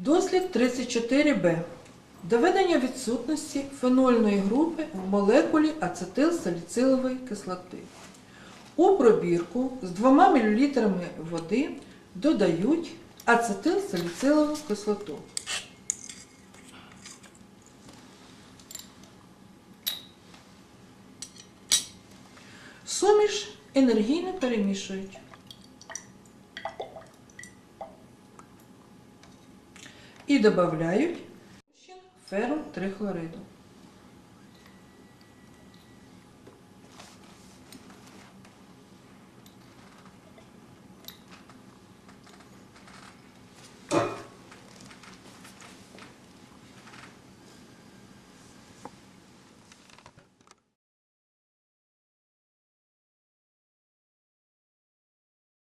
Дослід 34Б. Доведення відсутності фенольної групи в молекулі ацетилсаліцилової кислоти. У пробірку з 2 мл води додають ацетилсаліцилову кислоту. Суміш енергійно перемішують. І додають ферум трихлориду.